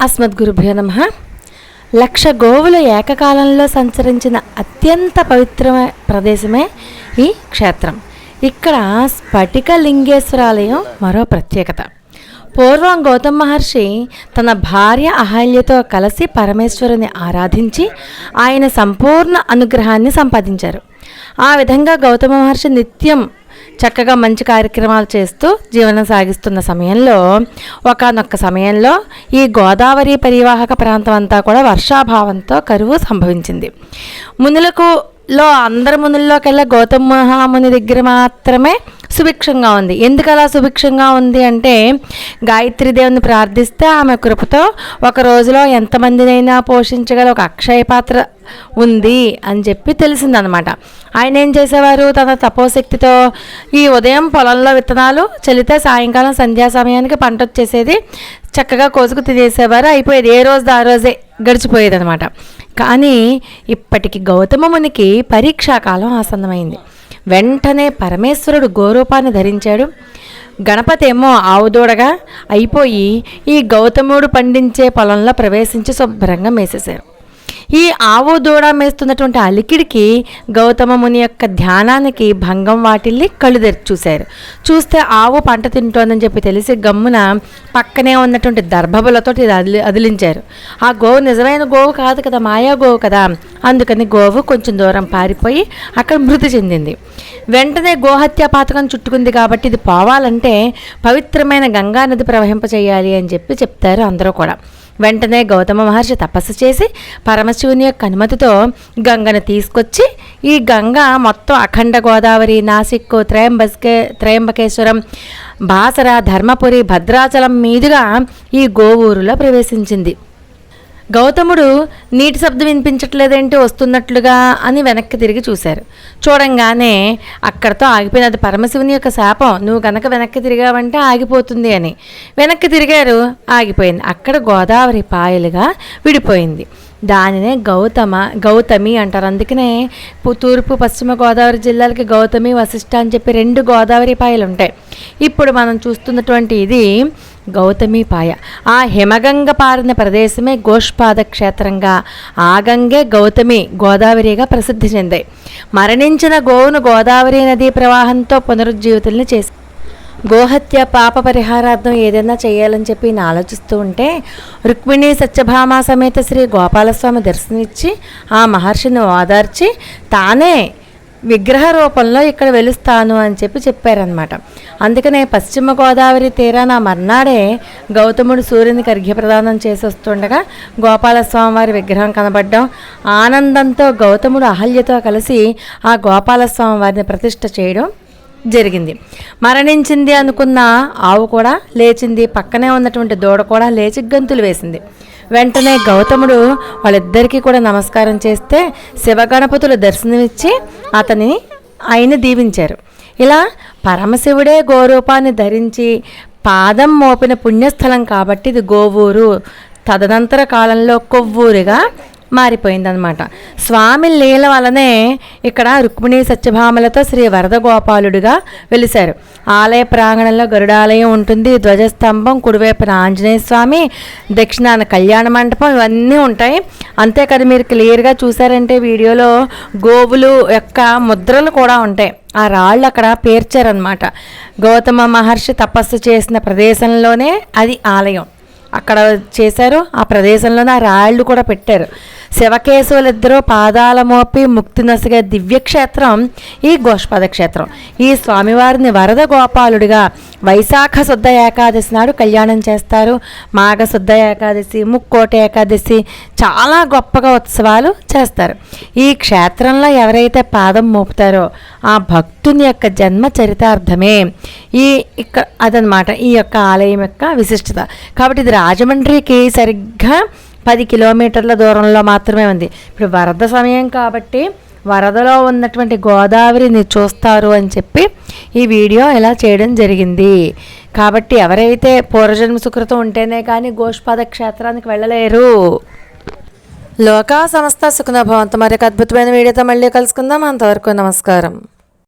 అస్మద్గురుభ్యో నమ. లక్ష గోవులు ఏకకాలంలో సంచరించిన అత్యంత పవిత్రమైన ప్రదేశమే ఈ క్షేత్రం. ఇక్కడ స్ఫటిక లింగేశ్వరాలయం మరో ప్రత్యేకత. పూర్వం గౌతమ్ మహర్షి తన భార్య అహల్యతో కలిసి పరమేశ్వరుని ఆరాధించి ఆయన సంపూర్ణ అనుగ్రహాన్ని సంపాదించారు. ఆ విధంగా గౌతమ మహర్షి నిత్యం చక్కగా మంచి కార్యక్రమాలు చేస్తూ జీవనం సాగిస్తున్న సమయంలో ఒకనొక్క సమయంలో ఈ గోదావరి పరివాహక ప్రాంతం అంతా కూడా వర్షాభావంతో కరువు సంభవించింది. మునులకు లో అందరి మునుల్లోకెల్లా గౌతమ మహాముని దగ్గర మాత్రమే సుభిక్షంగా ఉంది. ఎందుకు అలా సుభిక్షంగా ఉంది అంటే గాయత్రి దేవుని ప్రార్థిస్తే ఆమె కృపతో ఒక రోజులో ఎంతమందినైనా పోషించగల ఒక అక్షయ పాత్ర ఉంది అని చెప్పి తెలిసిందనమాట. ఆయన ఏం చేసేవారు? తన తపోశక్తితో ఈ ఉదయం పొలంలో విత్తనాలు చల్లితే సాయంకాలం సంధ్యా సమయానికి పంట వచ్చేసేది చక్కగా కోసుకు తినేసేవారు. అయిపోయేది ఏ రోజు ఆ రోజే గడిచిపోయేది అనమాట కానీ ఇప్పటికి గౌతమ మునికి పరీక్షాకాలం ఆసన్నమైంది. వెంటనే పరమేశ్వరుడు గోరూపాన్ని ధరించాడు. గణపతి ఏమో ఆవుదూడగా అయిపోయి ఈ గౌతముడు పండించే పొలంలో ప్రవేశించి శుభ్రంగా మేసేశారు. ఈ ఆవు దూడ మేస్తున్నటువంటి అలికిడికి గౌతమ ముని యొక్క ధ్యానానికి భంగం వాటిల్లి కళ్ళు తెరిచి చూశారు. చూస్తే ఆవు పంట తింటోందని చెప్పి తెలిసి గమ్మున పక్కనే ఉన్నటువంటి దర్భబులతో ఇది అదిలి అదిలించారు. ఆ గోవు నిజమైన గోవు కాదు కదా మాయా గోవు కదా. అందుకని గోవు కొంచెం దూరం పారిపోయి అక్కడ మృతి చెందింది. వెంటనే గోహత్య పాతకం చుట్టుకుంది కాబట్టి ఇది పోవాలంటే పవిత్రమైన గంగా నది ప్రవహింపచేయాలి అని చెప్పి చెప్తారు అందరూ కూడా. వెంటనే గౌతమ మహర్షి తపస్సు చేసి పరమశివుని యొక్క అనుమతితో గంగను తీసుకొచ్చి ఈ గంగ మొత్తం అఖండ గోదావరి నాసిక్ త్రయంబస్కే త్రయంబకేశ్వరం బాసర ధర్మపురి భద్రాచలం మీదుగా ఈ గోవూరులో ప్రవేశించింది. గౌతముడు నీటి శబ్దం వినిపించట్లేదేంటి వస్తున్నట్లుగా అని వెనక్కి తిరిగి చూశారు. చూడంగానే అక్కడతో ఆగిపోయినది పరమశివుని యొక్క శాపం నువ్వు కనుక వెనక్కి తిరిగావంటే ఆగిపోతుంది అని. వెనక్కి తిరిగారు ఆగిపోయింది. అక్కడ గోదావరి పాయలుగా విడిపోయింది. దానినే గౌతమ గౌతమి అంటారు. అందుకనే తూర్పు పశ్చిమ గోదావరి జిల్లాలకి గౌతమి వశిష్ట అని చెప్పి రెండు గోదావరి పాయలు ఉంటాయి ఇప్పుడు మనం చూస్తున్నటువంటి ఇది గౌతమి పాయ ఆ హిమగంగ పారిన ప్రదేశమే గోష్పాద క్షేత్రంగా ఆ గంగే గౌతమి గోదావరిగా ప్రసిద్ధి చెందాయి మరణించిన గోవును గోదావరి నదీ ప్రవాహంతో పునరుజ్జీవితుల్ని చేసి గోహత్య పాప పరిహారార్థం ఏదైనా చేయాలని చెప్పి నేను ఆలోచిస్తూ ఉంటే రుక్మిణి సత్యభామ సమేత శ్రీ గోపాలస్వామి దర్శనమిచ్చి ఆ మహర్షిని ఓదార్చి తానే విగ్రహ రూపంలో ఇక్కడ వెలుస్తాను అని చెప్పి చెప్పారనమాట అందుకనే పశ్చిమ గోదావరి తీరాన మర్నాడే గౌతముడు సూర్యునికి అర్ఘ్యప్రదానం చేసి వస్తుండగా గోపాలస్వామి వారి విగ్రహం కనబడ్డం ఆనందంతో గౌతముడు అహల్యతో కలిసి ఆ గోపాలస్వామి వారిని ప్రతిష్ఠ చేయడం జరిగింది. మరణించింది అనుకున్న ఆవు కూడా లేచింది పక్కనే ఉన్నటువంటి దూడ కూడా లేచి గంతులు వేసింది. వెంటనే గౌతముడు వాళ్ళిద్దరికీ కూడా నమస్కారం చేస్తే శివగణపతులు దర్శనమిచ్చి అతని ఆయన దీవించారు. ఇలా పరమశివుడే గోరూపాన్ని ధరించి పాదం మోపిన పుణ్యస్థలం కాబట్టి ఇది గోవూరు. తదనంతర కాలంలో కొవ్వూరుగా మారిపోయిందనమాట స్వామి లీల వలనే ఇక్కడ రుక్మిణి సత్యభామలతో శ్రీ వరద గోపాలుడిగా వెలిశారు. ఆలయ ప్రాంగణంలో గరుడాలయం ఉంటుంది ధ్వజస్తంభం కుడివైపున ఆంజనేయ స్వామి దక్షిణాన కళ్యాణ మండపం ఇవన్నీ ఉంటాయి. అంతేకాదు మీరు క్లియర్గా చూసారంటే వీడియోలో గోవులు యొక్క ముద్రలు కూడా ఉంటాయి. ఆ రాళ్ళు అక్కడ పేర్చారనమాట గౌతమ మహర్షి తపస్సు చేసిన ప్రదేశంలోనే అది ఆలయం. అక్కడ చేశారు. ఆ ప్రదేశంలోనే ఆ రాళ్ళు కూడా పెట్టారు. శివకేశవులిద్దరూ పాదాల మోపి ముక్తి నసిగే దివ్యక్షేత్రం ఈ గోష్పద క్షేత్రం ఈ స్వామివారిని వరద గోపాలుడిగా వైశాఖ శుద్ధ ఏకాదశి నాడు కళ్యాణం చేస్తారు. మాఘ శుద్ధ ఏకాదశి ముక్కోటి ఏకాదశి చాలా గొప్పగా ఉత్సవాలు చేస్తారు. ఈ క్షేత్రంలో ఎవరైతే పాదం మోపుతారో ఆ భక్తుని యొక్క జన్మ చరితార్థమే. ఈ ఇక్కడ అదనమాట ఈ యొక్క ఆలయం యొక్క విశిష్టత. కాబట్టి ఇది రాజమండ్రికి సరిగ్గా పది కిలోమీటర్ల దూరంలో మాత్రమే ఉంది. ఇప్పుడు వరద సమయం కాబట్టి వరదలో ఉన్నటువంటి గోదావరిని చూస్తారు అని చెప్పి ఈ వీడియో ఇలా చేయడం జరిగింది. కాబట్టి ఎవరైతే పూర్వజన్మ సుకృతం ఉంటేనే కానీ గోష్పాద క్షేత్రానికి వెళ్ళలేరు. లోకా సంస్థ సుఖనభవంతో మరొక అద్భుతమైన వీడియోతో మళ్ళీ కలుసుకుందాం. అంతవరకు నమస్కారం.